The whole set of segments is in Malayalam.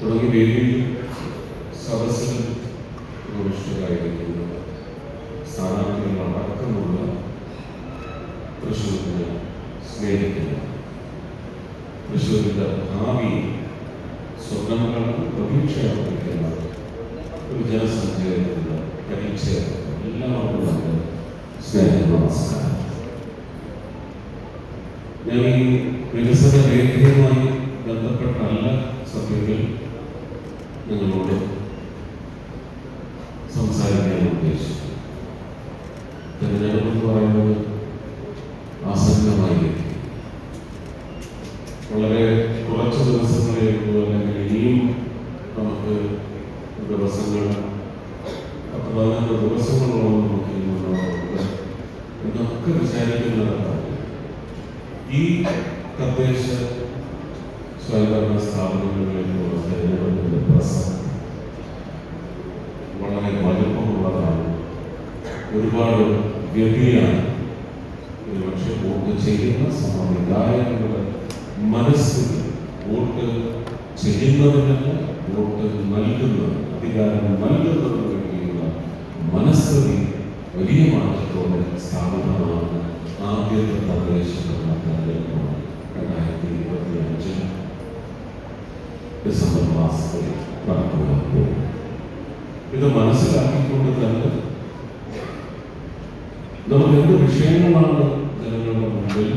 തുടങ്ങി. വേദിയിൽ സദസ്സിൽ പ്രവിഷ്ടരായിരിക്കുന്ന സ്ഥാനാർത്ഥികൾ അടക്കമുള്ള തൃശ്ശൂരിനെ സ്നേഹിക്കുന്ന തൃശ്ശൂരിന്റെ ഭാവി സ്വർണങ്ങളാണ് പ്രതീക്ഷയാർപ്പിക്കുന്ന ഒരു ജനസഞ്ചയത്തിന്റെ പരീക്ഷ എല്ലാവർക്കും നമ്മുടെ സ്നേഹ നമസ്കാരം. ഞാൻ ഈ വികസന രേഖയുമായി ബന്ധപ്പെട്ടല്ല സത്യത്തിൽ നിങ്ങളോട് സംസാരിക്കാൻ ഉദ്ദേശിച്ചു തിരഞ്ഞെടുപ്പ് എന്ന് പറയുന്നത് ആസന്നമായി വളരെ കുറച്ച് ദിവസങ്ങളെ അല്ലെങ്കിൽ ഇനിയും നമുക്ക് ദിവസങ്ങൾ പതിനഞ്ച് ദിവസങ്ങളോളം നമുക്ക് എന്നൊക്കെ വിചാരിക്കുന്നതാണ് ഈ തദ്ദേശ സ്വയംഭരണ സ്ഥാപനങ്ങളിലേക്കുള്ള തെരഞ്ഞെടുപ്പിന്റെ പ്രസംഗം വളരെ വലുപ്പമുള്ളതാണ്. ഒരുപാട് ഗതിയാണ് ഒരുപക്ഷെ വോട്ട് ചെയ്യുന്ന സമ്മതിദായകരുടെ മനസ്സിൽ വോട്ട് ചെയ്യുന്നതിനല്ല വോട്ട് നൽകുന്നത് അധികാരം നൽകുന്നതിന് വേണ്ടിയുള്ള മനസ്ഥിതി വലിയ മാറ്റത്തോടെ സ്ഥാപിതമാണ് ആദ്യത്തെ തദ്ദേശ ഭരണ തെരഞ്ഞെടുപ്പാണ് രണ്ടായിരത്തി ഇരുപത്തി അഞ്ചിൽ ഡിസംബർ മാസത്തിൽ നടക്കുവാൻ ഇത് മനസ്സിലാക്കിക്കൊണ്ട് തന്നെ നമുക്ക് എന്ത് വിഷയങ്ങളാണ് ജനങ്ങളുടെ മുമ്പിൽ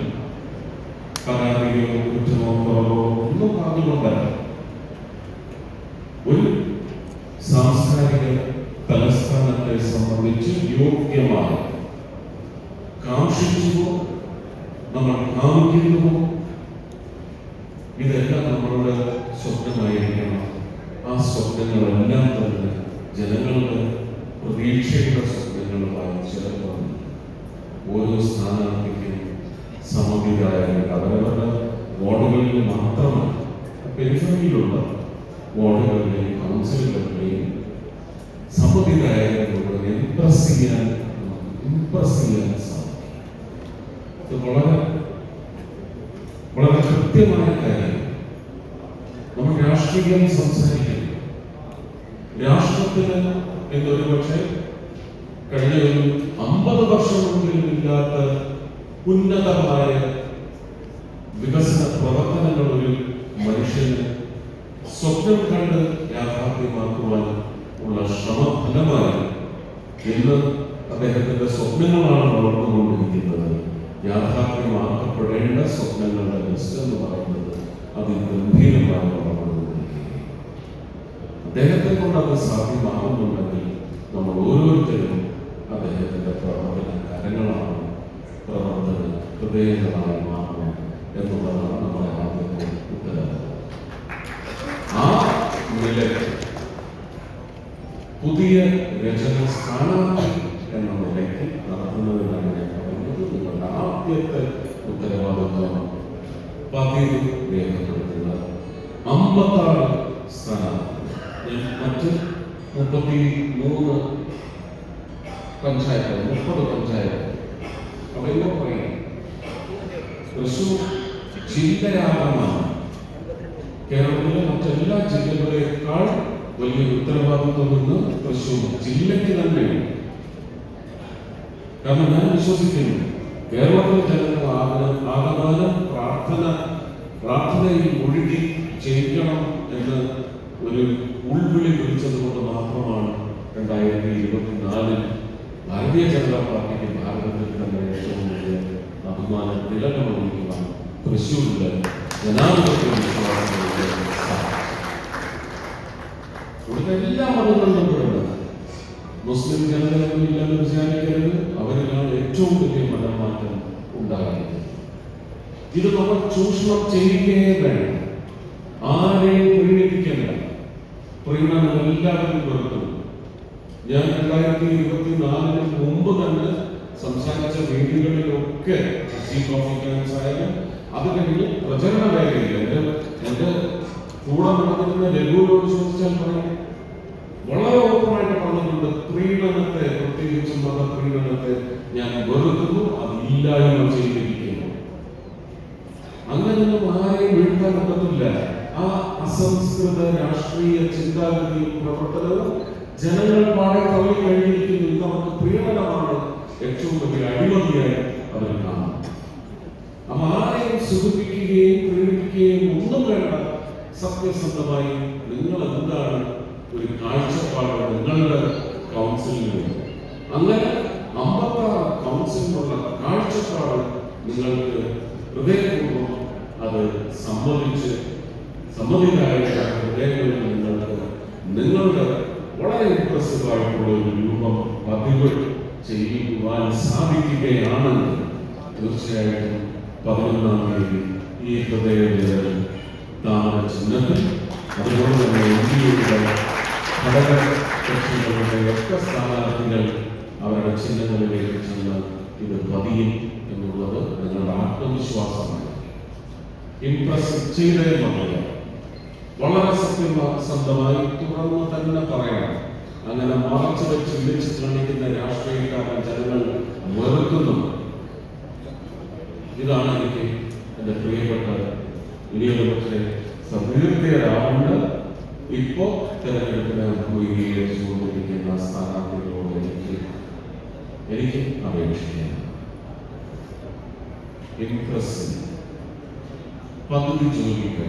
പരാതിയോ കുറ്റമോ കുറവോ ഒന്നും പറഞ്ഞുകൊണ്ടല്ല. ഒരു സാംസ്കാരിക തലസ്ഥാനത്തെ സംബന്ധിച്ച് യോഗ്യമായി കാക്ഷിച്ചുവോ നമ്മൾ കാമിക്കുന്നുവോ ഇതെല്ലാം നമ്മളുടെ സ്വപ്നമായിരിക്കണം. ആ സ്വപ്നങ്ങളെല്ലാം തന്നെ ജനങ്ങളുടെ പ്രതീക്ഷയുടെ സ്വപ്നങ്ങളുമായി ചിലപ്പോൾ ഓരോ സ്ഥാനാർത്ഥിക്കും സമമിതായാലും അവരവരുടെ വാർഡുകളിൽ മാത്രമല്ല പെരിഫറിയിലുള്ള വാർഡുകളിലെയും കൗൺസിലുകളിലെയും സമ്മതിദായകരോട് ഇംപ്രസ് ചെയ്യാൻ ഇംപ്രസ് ചെയ്യാൻ സാധിക്കും. വളരെ വളരെ കൃത്യമായ കാര്യം രാഷ്ട്രീയം സംസാരിക്കുന്നു രാഷ്ട്രത്തിന് എന്നൊരു പക്ഷേ കഴിഞ്ഞ ഒരു അമ്പത് വർഷമെങ്കിലും ഇല്ലാത്ത ഉന്നതമായ വികസന പ്രവർത്തനങ്ങൾ ഒരു മനുഷ്യന് സ്വപ്നം കണ്ട് യാഥാർത്ഥ്യമാക്കുവാൻ ഉള്ള ശ്രമഫലമായി ഇന്ന് അദ്ദേഹത്തിന്റെ സ്വപ്നങ്ങളാണ് വളർന്നുകൊണ്ടിരിക്കുന്നത്. യാഥാർത്ഥ്യമാക്കപ്പെടേണ്ട സ്വപ്നങ്ങളുടെ ലിസ്റ്റ് എന്ന് പറയുന്നത്. അതിഗംഭീരമായി വളർന്നുകൊണ്ടിരിക്കുകയാണ് അദ്ദേഹത്തെ കൊണ്ട് അത് സാധ്യമാകുന്നുണ്ടെങ്കിൽ നമ്മൾ ഓരോരുത്തരും അദ്ദേഹത്തിന്റെ പ്രവർത്തന കരങ്ങളാണ് പ്രവർത്തന ഹൃദയങ്ങളായി മാറണം എന്നുള്ളതാണ് നമ്മുടെ ആദ്യത്തെ ഉത്തരവാദിത്വം ആ നിലയ്ക്ക് പുതിയ രചന സ്ഥാനാർത്ഥി എന്ന നിലയ്ക്ക് നടത്തുന്നതിനാണ് ഞാൻ പറയുന്നത് നിങ്ങളുടെ ആദ്യത്തെ ഉത്തരവാദിത്വം പതിവ് രേഖപ്പെടുത്തുക. അമ്പത്താറ് സ്ഥാനാർത്ഥി ഞാൻ മറ്റ് മുപ്പത്തി മൂന്ന് പഞ്ചായത്ത് മുപ്പത് പഞ്ചായത്ത് അപ്പൊ എന്നെ പറയും തൃശൂർ ജില്ലയാകമാണ് കേരളത്തിലെ മറ്റെല്ലാ ജില്ലകളെക്കാൾ വലിയ ഉത്തരവാദിത്വം ഇന്ന് തൃശൂർ ജില്ലയ്ക്ക് തന്നെയാണ്. കാരണം ഞാൻ വിശ്വസിക്കുന്നു. ജനങ്ങൾ ആകെ ആകമാനം പ്രാർത്ഥന പ്രാർത്ഥനയിൽ ഒഴുകി ജയിക്കണം എന്ന് ഒരു ഉൾവിളി വിളിച്ചത് മാത്രമാണ് രണ്ടായിരത്തി ഇരുപത്തിനാലിൽ ഭാരതീയ ജനതാ പാർട്ടിക്ക് ഭാരതത്തിൽ തന്നെ ഏറ്റവും വലിയ അഭിമാനം തിലകമൊഴിക്കുവാൻ തൃശ്ശൂരിലെ ജനാധിപത്യ എല്ലാ മതങ്ങളിലും മുസ്ലിം ജനതയൊന്നും ഇല്ലെന്ന് വിചാരിക്കരുത് അവരിലാണ് ഏറ്റവും വലിയ മതമാറ്റം ഉണ്ടാകുന്നത്. ഇത് നമ്മൾ ചൂഷണം ചെയ്യുകയേ വേണം ആരെയും പ്രീണിപ്പിക്കണ്ട പ്രീണനം എല്ലാവരും പുറത്തു. ഞാൻ രണ്ടായിരത്തി ഇരുപത്തി നാലിന് മുമ്പ് തന്നെ സംസാരിച്ച വേദികളിലൊക്കെ ചീഫ് ഓഫ് ഇക്കണോമിക്സ് ആയാലും അത് കഴിഞ്ഞ് പ്രചരണ മേഖലയിൽ എന്റെ എന്റെ കൂടെ നടന്നിരുന്ന രഘുവിനോട് ചോദിച്ചാൽ പറയും വളരെ ഓപ്പണായിട്ട് പറഞ്ഞിട്ടുണ്ട് പ്രീണനത്തെ പ്രത്യേകിച്ച് മത പ്രീണനത്തെ ഞാൻ വെറുക്കുന്നു അത് ഇല്ലായ്മ ചെയ്തിരിക്കുന്നു. അങ്ങനെയൊന്നും ആരെയും വീഴ്ത്താൻ പറ്റത്തില്ല. ആ അസംസ്കൃത രാഷ്ട്രീയ ചിന്താഗതിയും പ്രവർത്തനവും ജനങ്ങൾ പാടെ തള്ളി കഴിഞ്ഞിരിക്കുന്നു ഇത് നമുക്ക് പ്രിയകരമാണ് ഏറ്റവും വലിയ അഴിമതിയായി അവർ കാണും അപ്പൊ ആരെയും സുഖിപ്പിക്കുകയും പ്രീണിപ്പിക്കുകയും ഒന്നും വേണ്ട സത്യസന്ധമായി നിങ്ങൾ എന്താണ് ഒരു കാഴ്ചപ്പാട് നിങ്ങളുടെ കൗൺസിലിന് അങ്ങനെ അമ്പത്താറ് കൗൺസിലിനുള്ള കാഴ്ചപ്പാട് നിങ്ങൾക്ക് ഹൃദയപൂർവം അത് സമ്മതിച്ച് സമ്മതിതായ ഹൃദയങ്ങളിൽ നിങ്ങൾക്ക് നിങ്ങളുടെ വളരെ ഇംപ്രസീവ് ആയിട്ടുള്ള ഒരു രൂപം പതിവ് ചെയ്യുവാൻ സാധിക്കുകയാണെങ്കിൽ തീർച്ചയായിട്ടും പതിനൊന്നാം തീയതി ഈ ഹൃദയ താമര ചിഹ്നത്തിൽ അതുപോലെ തന്നെ ഇന്ത്യയുടെ ഘടക കക്ഷികളുടെ ഒക്കെ സ്ഥാനാർത്ഥികൾ അവരുടെ ചിഹ്നങ്ങളിലേക്ക് ചെന്ന് ഇത് പതിയും എന്നുള്ളത് നിങ്ങളുടെ ആത്മവിശ്വാസമാണ്. ഇംപ്രസ് ചെയ്തേ മതിയാവും വളരെ സത്യസന്ധമായി തുറന്നു തന്നെ പറയണം. അങ്ങനെ മറച്ചു വെച്ച് വിളിച്ച് ശ്രമിക്കുന്ന രാഷ്ട്രീയക്കാരൻ ജനങ്ങൾ വെറുക്കുന്നുണ്ട് ഇതാണ് എനിക്ക് എന്റെ പ്രിയപ്പെട്ട ഇനിയൊരു പക്ഷേ സദീർഘരാവുന്ന ഇപ്പോ തെരഞ്ഞെടുപ്പിനെ സ്ഥാനാർത്ഥികളോട് എനിക്ക് എനിക്ക് അപേക്ഷിക്കാം. പദ്ധതി ചോദിക്കുക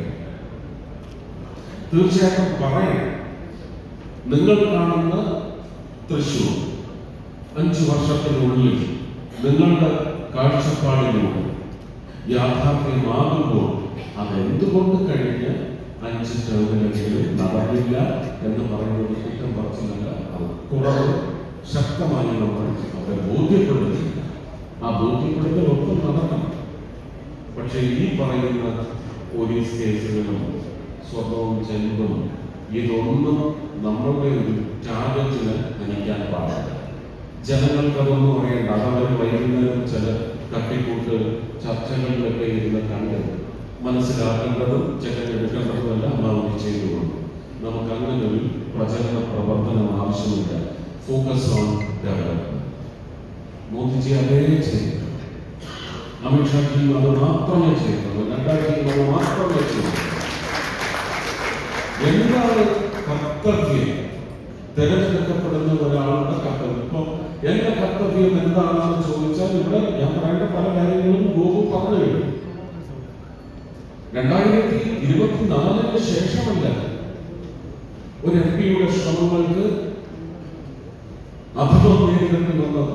തീർച്ചയായിട്ടും പറയണം നിങ്ങൾ കാണുന്ന തൃശൂർ അഞ്ചു വർഷത്തിനുള്ളിൽ നിങ്ങളുടെ കാഴ്ചപ്പാടിലൂടെ യാഥാർത്ഥ്യമാകുമ്പോൾ അതെന്തുകൊണ്ട് കഴിഞ്ഞ് അഞ്ച് ടേമിലെങ്കിലും നടന്നില്ല എന്ന് പറയുന്നത് കുറ്റം പറച്ചിലല്ല. അത് കുറവ് ശക്തമായി നമ്മൾ അവരെ ബോധ്യപ്പെടുത്തില്ല ആ ബോധ്യപ്പെടുത്തൽ ഒട്ടും നടക്കണം. പക്ഷേ ഈ പറയുന്ന പോലീസ് കേസുകളും സ്വർണവും ചെമ്പും ഇതൊന്നും നമ്മളുടെ ഒരു ടാർഗറ്റിന് നയിക്കാൻ പാടില്ല. ജനങ്ങൾക്ക് അതൊന്നും അറിയണ്ട. അതവർ വൈകുന്നേരം ചില തട്ടിക്കൂട്ട് ചർച്ചകളിലൊക്കെ ഇരുന്ന് കണ്ട് മനസ്സിലാക്കേണ്ടതും ചെക്കെടുക്കേണ്ടതുമെല്ലാം നാം ചെയ്തുകൊണ്ട് നമുക്ക് അങ്ങനെ ഒരു പ്രചരണ പ്രവർത്തനം ആവശ്യമില്ല. ഫോക്കസ് ഓൺ ഡെവലപ്മെന്റ് മോദിജി അതേ ചെയ്തിട്ടുണ്ട്. അമിത്ഷാജിയും അത് മാത്രമേ ചെയ്യുന്നുള്ളൂ നഡ്ഡാജി അത് മാത്രമേ ചെയ്യുന്നുള്ളൂ എന്താണ് കർത്തവ്യം? തിരഞ്ഞെടുക്കപ്പെടുന്ന ഒരാളുടെ കർത്തവ്യം. ഇപ്പൊ എന്റെ കർത്തവ്യം എന്താണെന്ന് ചോദിച്ചാൽ ഇവിടെ ഞാൻ പറയേണ്ട പല കാര്യങ്ങളും ഗോപു പറഞ്ഞു കഴിഞ്ഞു രണ്ടായിരത്തി ഇരുപത്തിനാലിന് ശേഷമല്ല ഒരു എം പിയുടെ ശ്രമങ്ങൾക്ക് അഭിമുഖം നേരിടേണ്ടി വന്നത്.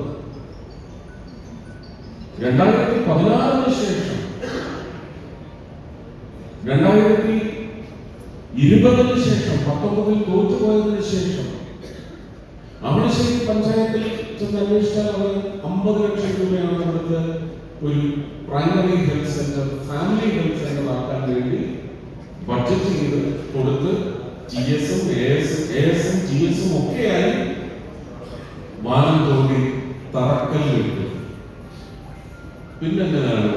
രണ്ടായിരത്തി പതിനാറിന് ശേഷം രണ്ടായിരത്തി ഇരുപതിന് ശേഷം പത്തൊമ്പതിൽ തോറ്റുപോയതിനു ശേഷം അമലശ്ശേരി പഞ്ചായത്തിൽ ചെന്ന് അന്വേഷിച്ചാൽ അവർ അമ്പത് ലക്ഷം രൂപയാണ് അവിടുത്തെ ഒരു primary health center family health center ആക്കാൻ വേണ്ടി ബഡ്ജറ്റ് ചെയ്ത് കൊടുത്ത് ജി എസും എ എസ് എ എസും ജി എസും ഒക്കെയായി വാനം തോന്നി തറക്കല്ലിട്ടു പിന്നെങ്ങനെയാണ്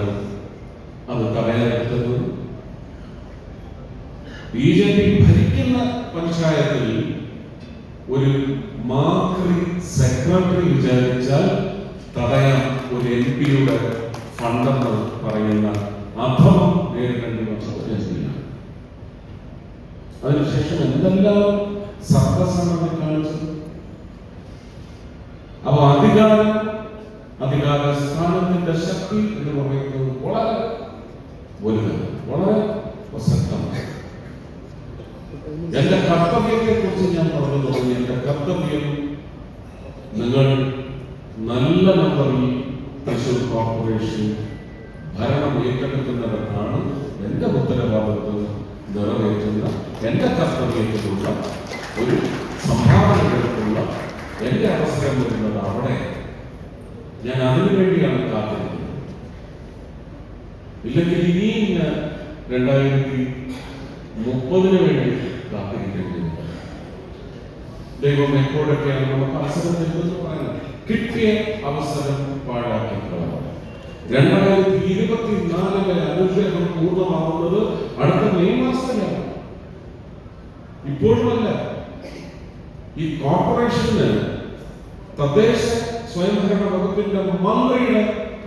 അത് തടയാനെടുത്തത്? ബി ജെ പി ഭരിക്കുന്ന പഞ്ചായത്തിൽ ഒരു മാക്രി സെക്രട്ടറി വിചാരിച്ചാൽ തടയാം ഒരു എം പിയുടെ ഫണ്ടെന്ന് പറയുന്ന അഭവം നേരിടേണ്ടി വന്നത് ചെയ്യണം അതിനുശേഷം എന്തെല്ലാം സർക്കസാണ് കാണിച്ചു? കാണിച്ചത് അപ്പൊ അധികാരം അധികാര സ്ഥാനത്തിന്റെ ശക്തി എന്ന് പറയുന്നത് വളരെ വലുതാണ് വളരെ പ്രസക്തമാണ്. എന്റെ കർത്തവ്യത്തെ കുറിച്ച് ഞാൻ പറഞ്ഞു തുടങ്ങി എന്റെ കർത്തവ്യം നിങ്ങൾ നല്ല നമ്പറിൽ തൃശൂർ കോർപ്പറേഷൻ ഭരണം ഏറ്റെടുക്കുന്നിടത്താണ് എന്റെ ഉത്തരവാദിത്വം നിറവേറ്റുന്ന എന്റെ കർത്തവ്യത്തിലുള്ള ഒരു സംഭാവന എടുത്തുള്ള എന്റെ അവസരം വരുന്നത് അവിടെ ഞാൻ അതിനു വേണ്ടിയാണ് കാത്തിരിക്കുന്നത്. ഇല്ലെങ്കിൽ ഇനിയും ഞാൻ രണ്ടായിരത്തി മുപ്പതിന് വേണ്ടി കാത്തിരിക്കേണ്ടി വരും. ദൈവം എപ്പോഴൊക്കെയാണ് നമുക്ക് അവസരം നൽകുന്നത് കിട്ടിയ അവസരം പാഴാക്കി കളയാം രണ്ടായിരത്തി വരെ അനുഗ്രഹം പൂർണമാവുന്നത് അടുത്ത മെയ് മാസത്തിലാണ്. ഇപ്പോഴുമല്ല. ഈ കോർപ്പറേഷന് തദ്ദേശ സ്വയംഭരണ വകുപ്പിന്റെ മന്ത്രിയുടെ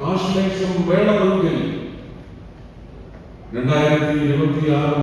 ആശ്ലേഷം വേണമെങ്കിൽ രണ്ടായിരത്തി ഇരുപത്തി ആറ്